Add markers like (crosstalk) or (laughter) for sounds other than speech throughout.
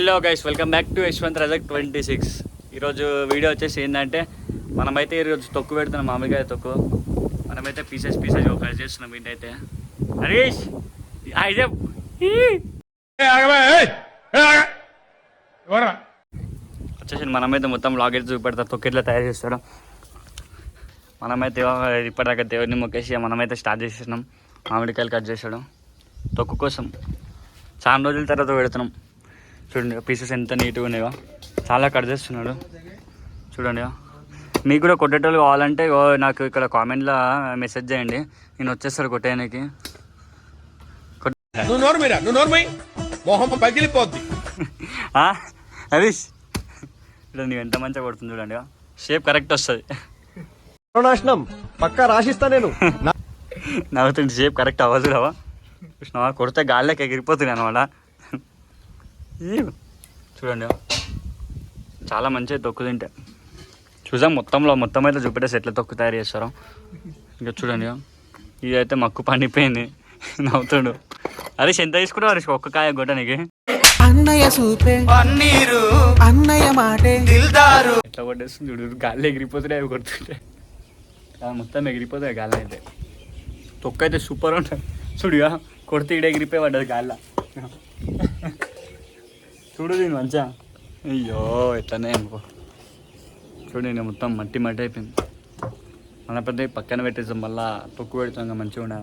Hello guys welcome back to Yashwanth Rajak twenty six ఈరోజు video వచ్చేసి ఏంటంటే మనమైతే ఈరోజు తొక్కు పెడుతున్నాం మామిడికాయ తొక్కు. మనమైతే పీసెస్ పీసెస్ ఒక చేస్తున్నాం ఏంటైతే హరీష్ అయితే వచ్చేసి మనమైతే మొత్తం లాగెట్ చూపెడతా తొక్కు ఎట్లా తయారు చేస్తాడు మనమైతే ఇప్పటిదాకా దేవుడిని మొక్కేసి మనమైతే స్టార్ట్ చేసేసినాం. మామిడికాయలు కట్ చేసాడు తొక్కు కోసం చాలా రోజుల తర్వాత పెడుతున్నాం. చూడండి పీసెస్ ఎంత నీట్గా ఉన్నాయో. చాలా కట్ చేస్తున్నాడు. చూడండి మీకు కూడా కొట్టేటోళ్ళు కావాలంటే నాకు ఇక్కడ కామెంట్లో మెసేజ్ చేయండి. నేను వచ్చేస్తాడు కొట్టేయడానికి. నోరు మీరా? నువ్వు? (laughs) హరీష్. ఎంత మంచిగా కొడుతుంది చూడండి. షేప్ కరెక్ట్ వస్తుంది. నాశనం పక్కా రాసిస్తా నేను. నవ్వుతుంది షేప్ కరెక్ట్ అవ్వదు రావా కృష్ణవా కొడితే గాల్లోకి ఎగిరిపోతుంది అనమాట. చూడండి. చాలా మంచిగా తొక్కు తింటే. చూసాం మొత్తంలో మొత్తం అయితే చూపెట్టేసి ఎట్లా తొక్కు తయారు చేస్తారో? ఇంకా చూడండి. ఇది అయితే మక్కు పండిపోయింది. నవ్వుతాడు. హరీష్ ఎంత తీసుకుంటావు హరీష్? ఒక్క కాయ కొట్టడానికి అన్నయ్య సూపే. పన్నీరు. అన్నయ్య మాటే. ఎట్లా కొట్టేస్తుంది చూడు గాలి ఎగిరిపోతున్నాయి అవి కొడుతుంటే. ఆ, మొత్తం ఎగిరిపోతాయి గాలి అయితే. తొక్క అయితే సూపర్ ఉంటుంది. చూడుగా కొడితే ఇడ ఎగిరిపోయి పడ్డది గాలిలో. చూడు దీని మంచిగా అయ్యో ఎట్లనే అనుకో. చూడండి మొత్తం మట్టి మట్టి అయిపోయింది. మన పెద్ద పక్కన పెట్టేసాం మళ్ళా తొక్కు పెడతాం మంచిగా ఉండ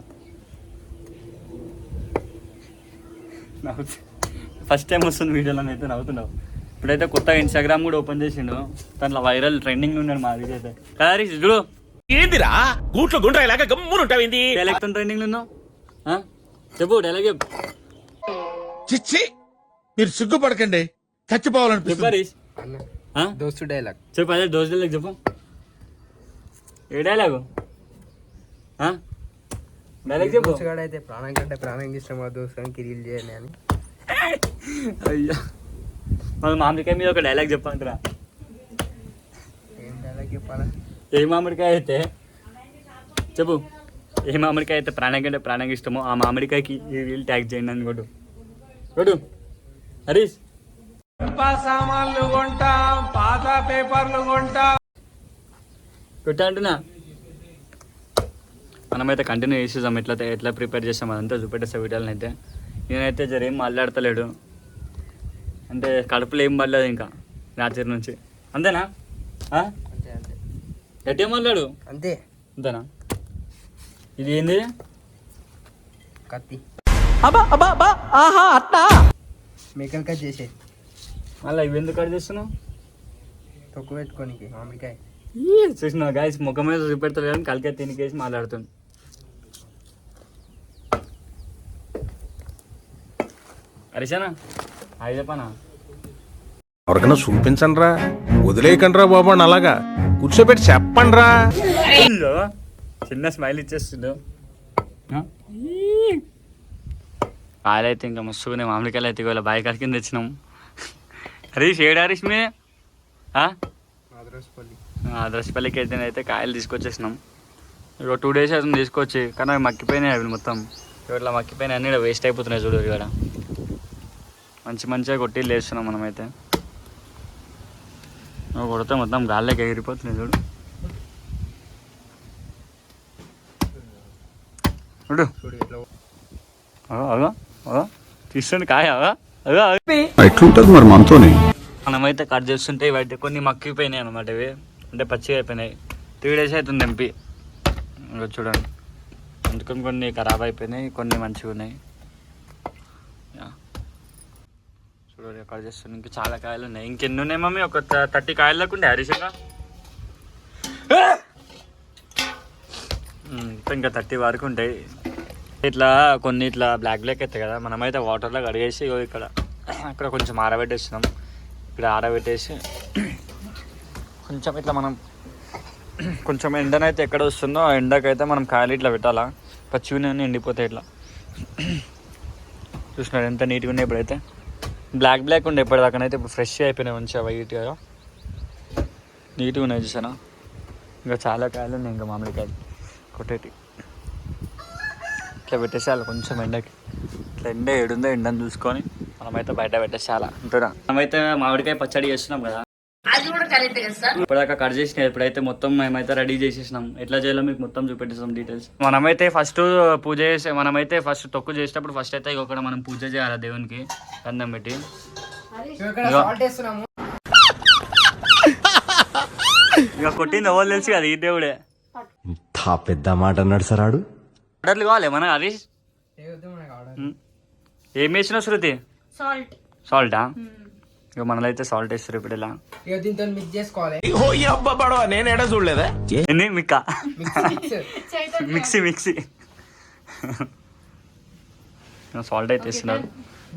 ఫస్ట్ టైం వస్తుంది వీడియోలో అయితే నవ్వుతున్నావు. ఇప్పుడైతే కొత్తగా ఇన్స్టాగ్రామ్ కూడా ఓపెన్ చేసిండు. దాంట్లో వైరల్ ట్రెండింగ్ ఉన్నాడు మా వీడియో అయితే. కదా చూడు. ఏందిరా? గూట్లో గుండ్రాయిలాగా గమ్మునుంటావింది డైలాగ్ ట్రెండింగ్ ఉన్నావు? చెప్పు డైలాగ్ చెప్పు. చిచ్చి! మీరు సిగ్గుపడకండి. చెప్పు చచ్చిపోవాలనిపిస్తుంది? దోస్తు డైలాగ్ చెప్పు అదే దోశ డైలాగ్ చెప్పు. ఏ డైలాగు ఆ? డైలాగ్ చెప్పు. అయితే ప్రాణం కంటే ప్రాణం ఇష్టం ఆ దోస్తు కిరీలు చేయని అని. అయ్యా. మన మామిడికాయ మీద ఒక డైలాగ్ చెప్పంటారా ఏం డైలాగ్ చెప్పాలా? ఏ మామిడికాయ అయితే? చెప్పు. ఏ మామిడికాయ అయితే ప్రాణం కంటే ప్రాణంగా ఇష్టమో ఆ మామిడికాయకి ఈ వీల్ ట్యాగ్ చేయండి అని కొడు కొడు హరీష్. సామాన్లు కొంటాం పాత పేపర్లు కొంటాం కొట్టా అంటున్నా. మనమైతే కంటిన్యూ చేసేసాం ఎట్లా ఎట్లా ప్రిపేర్ చేసాం అదంతా చూపెట్టేసే వీడియోలను అయితే నేనైతే జర ఏం మాట్లాడతలేడు. అంటే కడుపులో ఏం పడలేదు ఇంకా రాత్రి నుంచి. అంతేనా? ఆ? అంతే అంతే. గట్టిగా మాట్లాడు. అంతే. అంతేనా? ఇది ఏంది? కత్తి. మేకలు కట్ చేసే మళ్ళీ ఇవి ఎందుకు కట్ చేస్తున్నావు? తొక్కు పెట్టుకోనికి మామిడికాయ. చూసిన గాయస్ ముఖం మీద చూపెడతారు కానీ కలికే తినికేసి మాట్లాడుతుంది హరిశానా అది చెప్పనా? ఎవరికైనా చూపించండి రా వదిలేయకండి రా బాబు అని అలాగా. కూర్చోబెట్టి చెప్పండి రా అయ్యో, చిన్న స్మైల్ ఇచ్చేస్తుండు? కాయలు అయితే ఇంకా మస్తుగానే మామిడికాయలు అయితే ఇవాళ బాయ్ కాడికి తెచ్చినాం. హరీష్ ఏడు హరీష్ మీ? మాద్రస్పల్లి దశపల్లికి అయితే అయితే కాయలు తీసుకొచ్చేసినాం. ఇక టూ డేస్ అవుతుంది తీసుకొచ్చి కానీ అవి మక్కిపోయినాయి అవి మొత్తం. ఇట్లా మక్కిపోయినాయి అన్నీ వేస్ట్ అయిపోతున్నాయి చూడు ఇక్కడ మంచి మంచిగా కొట్టి లేస్తున్నాం మనమైతే. నువ్వు కొడితే మొత్తం గాల్లోకి ఎగిరిపోతున్నాయి చూడు. చూడు. చూడు తీస్తుండే కాయ. ఎట్లుంటది మరి మనతోని? మనమైతే కట్ చేస్తుంటే ఇవైతే కొన్ని మక్కిపోయినాయి అనమాట ఇవి. అంటే పచ్చిగా అయిపోయినాయి. త్రీ డేస్ అవుతుంది ఎంపి ఇంకా చూడండి. అందుకని కొన్ని ఖరాబ్ అయిపోయినాయి కొన్ని మంచిగా ఉన్నాయి. చూడండి కట్ చేస్తుంది ఇంకా చాలా కాయలు ఉన్నాయి. ఇంకెన్ని ఉన్నాయి మమ్మీ? ఒక థర్టీ కాయలు దాకా ఉండే హరీషంగా ఇంకా థర్టీ వరకు ఉంటాయి. ఇట్లా కొన్ని ఇట్లా బ్లాక్ బ్లాక్ అవుతాయి కదా మనమైతే వాటర్లో కడిగేసి ఇక్కడ అక్కడ కొంచెం ఆరబెట్టేస్తున్నాం ఇక్కడ ఆరబెట్టేసి కొంచెం ఇట్లా మనం కొంచెం ఎండనైతే ఎక్కడ వస్తుందో ఆ ఎండకైతే మనం కాయలు ఇట్లా పెట్టాలా? పచ్చివి ఎండిపోతాయి ఇట్లా చూసినారు ఎంత నీట్గా ఉన్నాయి ఇప్పుడైతే. బ్లాక్ బ్లాక్ ఉండే ఇప్పటిదాకానైతే ఇప్పుడు ఫ్రెష్ అయిపోయినాయి మంచిగా వైట్గా నీట్గా ఉన్నాయి చూసానా ఇంకా చాలా కాయలు ఉన్నాయి ఇంకా మామిడికాయలు. కొట్టేటి. ఇట్లా పెట్టేసేయాలి కొంచెం ఎండకి. ఇట్లా ఎండ ఏడుందో ఎండని చూసుకొని మనమైతే బయట పెట్టేసాలా అంతేనా? మనమైతే మామిడికాయ పచ్చడి చేస్తున్నాం కదా. ఇప్పటిదాకా కట్ చేసిన ఇప్పుడైతే మొత్తం మేమైతే రెడీ చేసేసినాం. ఎట్లా చేయాలో మీకు మొత్తం చూపెట్టేస్తాం డీటెయిల్స్. మనమైతే ఫస్ట్ పూజ చేసే మనమైతే ఫస్ట్ తొక్కు చేసేటప్పుడు ఫస్ట్ అయితే ఇక్కడ మనం పూజ చేయాలి దేవునికి. కందం పెట్టి. ఇక కొట్టింది ఎవరు తెలుసు కదా ఈ దేవుడే. ఇంత పెద్ద మాట అన్నాడు సార్ ఆడు. ఆర్డర్లు కావాలి మన హరీష్. ఏం వేసినావు శృతి? సాల్ట్. సాల్టా? ఇక మనలో అయితే సాల్ట్ వేస్తారు ఇప్పుడు ఇలా. ఇక దీంతో మిక్స్ చేసుకోవాలి. నేను ఎడ చూడలేదా? ఎన్ని మిక్క? Mix mix. (laughs) సాల్ట్ అయితే వేస్తున్నారు.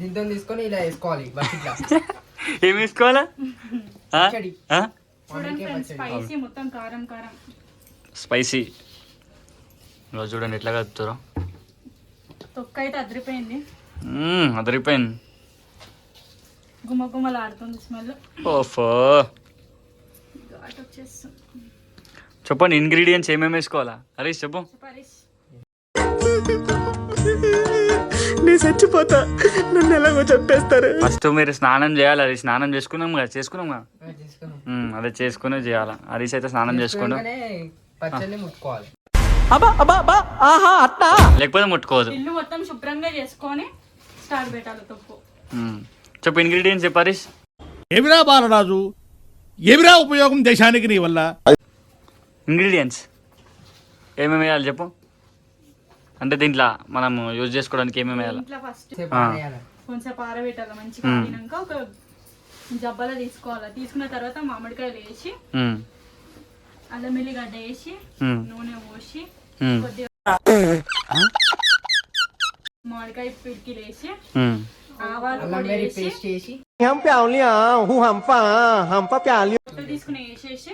దీంతో తీసుకొని ఇలా వేసుకోవాలి (laughs) ఏం వేసుకోవాలా? స్పైసీ. ఇలా చూడండి ఎట్లా కలుపుతారో తొక్క అయితే అదిరిపోయింది అదిరిపోయింది. గుమ్మ గుమ్మలాడుతుంది స్మెల్ ఓఫో. చెప్పండి ఇంగ్రీడియంట్స్ ఏమేమి వేసుకోవాలా? హరీష్ చెప్పు. సుపారీష్ ఫస్ట్ మీరు స్నానం చేయాలి అది స్నానం చేసుకున్నాం కదా చేసుకున్నాం కదా? అదే చేసుకునే చేయాలి. హరీష్ అయితే స్నానం చేసుకోండు చేసుకున్నాకనే పచ్చడిని ముట్టుకోవాలి. లేకపోతే ముట్టుకోవద్దు. ఇల్లు మొత్తం శుభ్రంగా చేసుకొని స్టార్ట్ పెట్టాలి మ్మ్. చెప్పు ఇంగ్రీడియంట్స్ చెప్పు హరీష్. ఎవిరా బాలరాజు? ఎవిరా ఉపయోగం దేశానికి నీ వల్ల? ఇంగ్రీడియంట్స్ ఏమేమి వేయాలి చెప్పు? అంటే దీంట్లో మనం యూజ్ చేసుకోవడానికి ఏమేమి వేయాలి? ఇంట్లో ఫస్ట్. కొంచెం పారబెట్టాలి మంచిగా ఆడినాక ఒక జబ్బలో తీసుకోవాలి. తీసుకున్న తర్వాత మామిడికాయలు వేసి. అల్లం ఎల్లిగడ్డ వేసి. నూనె పోసి మామిడికాయ పిడికిలు వేసి ఆవాలు పొడి వేసి పొట్టు తీసుకుని వేసేసి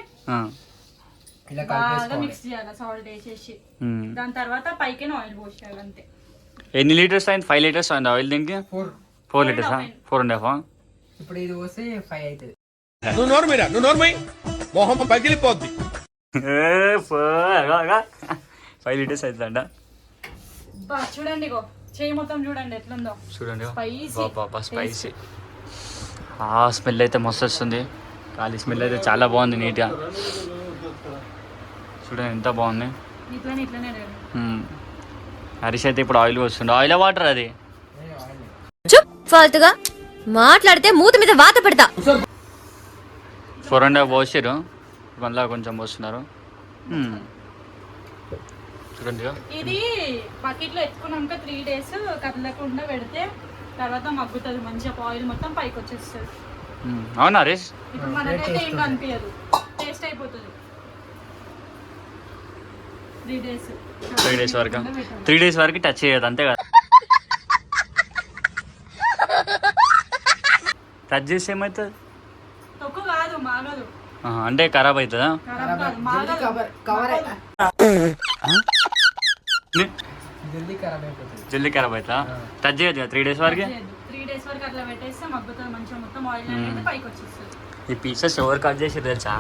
బాగా మిక్స్ చేయాలి సాల్ట్ వేసేసి. దాని తర్వాత పైకి ఎన్ని లీటర్స్ అయింది? ఫైవ్ లీటర్స్ అయింది ఆయిల్ దీనికి? Four litres four and half ఇప్పుడు ఇది పోస్తే ఫైవ్ అవుతుంది. నువ్వు నోరు మీరా? నువ్వు నోరు మొహం పగిలిపోద్ది. (laughs) ఫైవ్ లీటర్స్ అవుతుందంట. బా చూడండి చేయి మొత్తం చూడండి ఎట్లుందో. చూడండి. బాబా స్పైసీ ఆ స్మెల్ అయితే మస్తు వస్తుంది. ఖాళీ స్మెల్ అయితే చాలా బాగుంది నీట్గా. చూడండి ఎంత బాగుంది. హరీష్ అయితే ఇప్పుడు ఆయిల్ వస్తుంది ఆయిల్ వాటర్ అది? ఫాల్తుగా. మాట్లాడితే మూతి మీద వాత పెడతా. ఫోర్ అండ్ హాఫ్ పోసారు మళ్ళీ కొంచెం పోస్తున్నారు. ఇది బకెట్లో ఎత్తుకున్నాక త్రీ డేస్ కదలకుండా పెడితే తర్వాత మగ్గుతుంది మంచిగా ఆయిల్ మొత్తం పైకి వచ్చేస్తుంది. అవునా హరీష్ ఇప్పుడు మనకైతే ఏం కనిపించదు. టేస్ట్ అయిపోతుంది. త్రీ డేస్ త్రీ డేస్ వరకు? త్రీ డేస్ వరకు టచ్ చేయదు అంతే కదా? టచ్ చేస్తే ఏమవుతుంది? తొక్కు కాదు మాగదు. ఆహా, అంటే ఖరాబ్ అవుతుందా ఖరాబ్ కాదు మాగదు కవర్ కవర్ ని- జల్దీ ఖరాబ్ అయిపోతుంది. జల్దీ ఖరాబ్ అవుతుందా? టచ్ చేయదు కదా త్రీ డేస్ వరకు? డేస్ ఈ పీసెస్ ఎవరు కట్ చేసారు తెలుసా?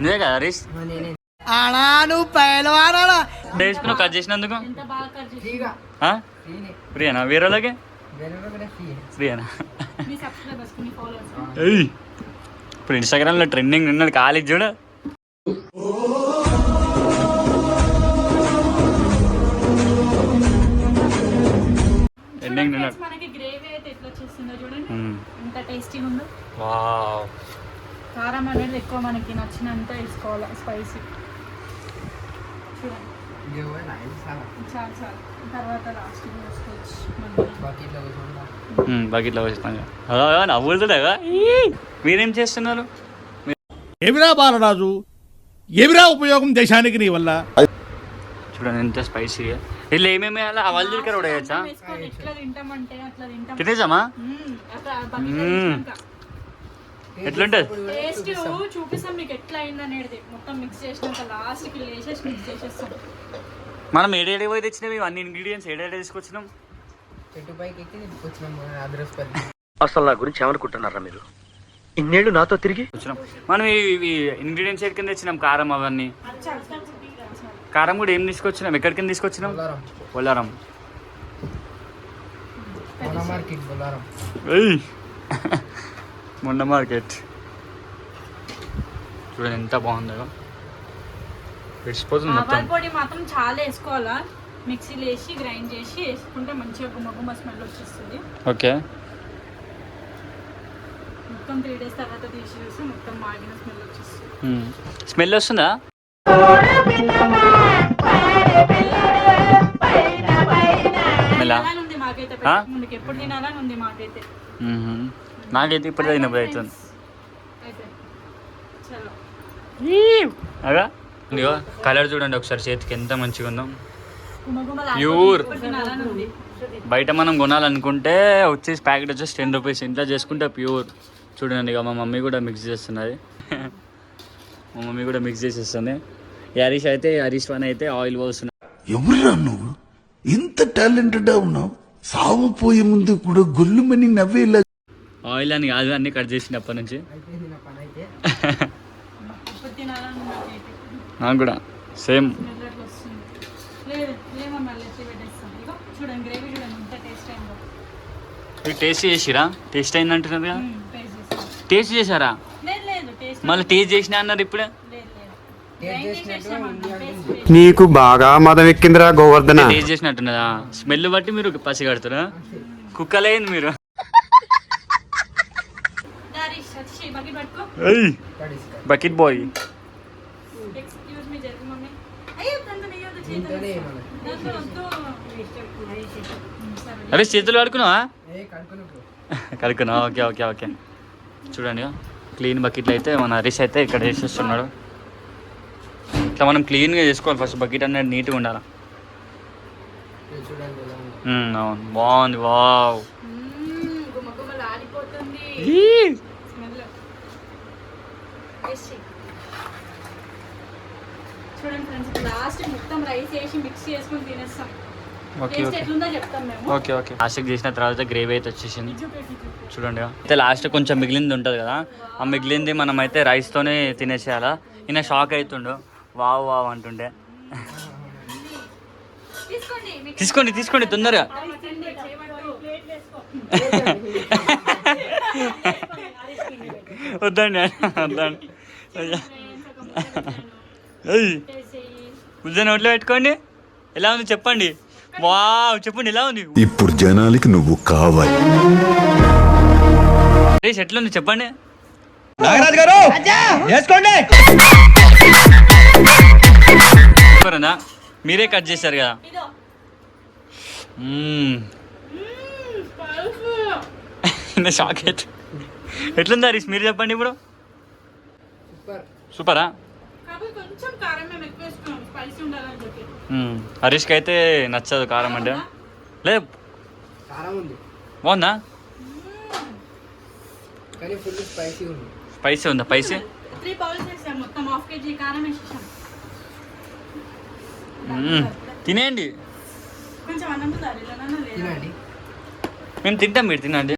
నువ్వే కదా హరీష్ డేస్ నువ్వు కట్ చేసినందుకు? ఎంత బాగా కట్ చేసి? ఫ్రీనే ఫ్రీయేనా? వేరే వాళ్ళకి? వేరే కూడా ఫ్రీ ఫ్రీయేనా? మీ సబ్స్క్రైబర్స్ మీ ఫాలోవర్స్ ఏయ్. ఇప్పుడు ఇన్స్టాగ్రామ్లో ట్రెండింగ్ ఉన్నది కాలేజ్ చూడు. మనకి గ్రేవీ అయితే ఎట్లా వచ్చేస్తుందో చూడండి. ఎంత టేస్టీగా ఉందో. వావ్. కారం అనేది ఎక్కువ మనకి నచ్చినంత వేసుకోవాలి స్పైసీ చూడండి. చాలా. చాలు తర్వాత లాస్ట్ వేసుకోవచ్చు బకెట్లో నవ్వులుతుండగా మీరేం చేస్తున్నారు? ఎవిరా బాలరాజు? ఎవిరా ఉపయోగం దేశానికి నీ వల్ల? చూడండి ఎంత స్పైసీగా వీళ్ళు ఏమేమి వేయాలి ఆ వాళ్ళు కూడా వేయచ్చా తినేసామా. ఎట్లుంటది? టేస్ట్ చూపిస్తాం మీకు ఎట్లా అయింది అనేది. మొత్తం మిక్స్ చేసినాక లాస్ట్కి లేసేసి మిక్స్ చేసేస్తాం. మనం ఏడేడి పోయి తెచ్చినాం? ఇవన్నీ ఇంగ్రీడియంట్స్ ఏడేడే తీసుకొచ్చినాం? చెట్టు పైకి ఎక్కి వచ్చినాం అదృష్టపల్లి అసలు నా గురించి ఏమనుకుంటున్నారా మీరు? ఇన్నేళ్ళు నాతో తిరిగి? వచ్చినాం. మనం ఇవి ఇంగ్రీడియంట్స్ ఎక్కడికి తెచ్చినాం? కారం అవన్నీ. కారం కూడా ఏం తీసుకొచ్చినాం? ఎక్కడికి తీసుకొచ్చినాం? బొల్లారం. ఏయ్. మొండ మార్కెట్. చూడండి ఎంత బాగుందో. విడిచిపోతుంది ఆవాల మొత్తం. పొడి మాత్రం చాలా వేసుకోవాలా? మిక్సీలో వేసి గ్రైండ్ చేసి వేసుకుంటే మంచిగా గుమ్మ గుమ్మ స్మెల్ వచ్చేస్తుంది. ఓకే. మొత్తం త్రీ డేస్ తర్వాత తీసి చూసి మొత్తం మాగిన స్మెల్ వచ్చేస్తుంది. స్మెల్ వస్తుందా? స్మెల్ తినాలని ఉంది మాకైతే ఆ? ముందుకు. ఎప్పుడు తినాలని ఉంది మాకైతే. నాకైతే ఇప్పుడు తినప్పుడు అవుతుంది. అయితే. చలో. అగా. కలర్ చూడండి ఒకసారి చేతికి ఎంత మంచిగా ఉందో. ఉంది. బయట మనం కొనాలనుకుంటే వచ్చేసి ప్యాకెట్ వచ్చేసి టెన్ రూపీస్. ఇంట్లో చేసుకుంటే ప్యూర్. చూడండి ఇక మా మమ్మీ కూడా మిక్స్ చేస్తున్నది. (laughs) మా మమ్మీ కూడా మిక్స్ చేసేస్తుంది. హరీష్ అయితే హరీష్ వన్ అయితే ఆయిల్ పోస్తున్నాడు ఎవరురా నువ్వు? ఇంత టాలెంటెడ్ ఉన్నావు? సావు పోయే ముందు కూడా గొల్లుమని నవ్వేలా ఆయిల్ అని కాదు అన్ని కట్ చేసినప్పటి నుంచి. అయిపోయింది నా పని అయితే ఇప్పుడు తినాలని ఉంది మాకైతే నాకు కూడా సేమ్. ఎంత టేస్ట్ చేసిరా? టేస్ట్ అయింది అంటున్నారు కదా టేస్ట్ చేశారా? లేదు లేదు టేస్ట్ మళ్ళీ టేస్ట్ చేసినా అన్నారు ఇప్పుడే? నీకు బాగా మదం ఎక్కిందిరా గోవర్ధన. టేస్ట్ చేసినట్టున్నదా? స్మెల్ బట్టి మీరు పసి కడతారా కుక్కలేంది మీరు. Bucket boy. అరే చేతులు కడుకున్నావా ఏ కడుకొని పో. కడుకున్నా ఓకే ఓకే ఓకే. చూడండి క్లీన్ బకెట్లు అయితే మన హరీష్ అయితే ఇక్కడ వేసేస్తున్నాడు. ఇట్లా మనం క్లీన్గా చేసుకోవాలి ఫస్ట్ బకెట్ అనేది నీట్గా ఉండాలి? అవును. బాగుంది. వావ్. చూడండి ఫ్రెండ్స్ లాస్ట్ మొత్తం రైస్ వేసి మిక్స్ చేసుకొని తినేస్తాం. Okay okay. ఎట్లుందో చెప్తాం మేము. Okay okay. లాస్ట్కి చేసిన తర్వాత గ్రేవీ అయితే వచ్చేసింది. చూడండి. అయితే లాస్ట్ కొంచెం మిగిలింది ఉంటుంది కదా. ఆ మిగిలింది మనం అయితే రైస్తోనే తినేసేయాలా? ఈయన షాక్ అవుతుండు. వావ్ వావ్ అంటుండే. తీసుకోండి తీసుకోండి తీసుకోండి తొందరగా. వద్దండి వద్దండి. ఉద్దాన ఒట్లో పెట్టుకోండి. ఎలా ఉంది చెప్పండి. వావ్ చెప్పండి ఎలా ఉంది? ఇప్పుడు జనాలకి నువ్వు కావాలి. ఎట్లా ఉంది చెప్పండి. సూపర్ ఉందా మీరే కట్ చేశారు కదా. ఇదో. మ్మ్. మ్మ్, spicy. నా షాక్ అయితే. ఎట్లుంది హరీష్? మీరు చెప్పండి ఇప్పుడు. సూపర్. హరీష్కి అయితే నచ్చదు కారం అంటే. లేదు కారం ఉంది. బాగుందా? స్పైసీ ఉంది. స్పైసీ ఉందా స్పైసీ త్రీ బౌల్స్ వేసాం మొత్తం హాఫ్ కేజీ కారం వేసేసాం మ్మ్. తినేయండి. కొంచెం అన్నం దారిలోనన్నా లేదా తినండి. మేము తింటాం మీరు తినండి.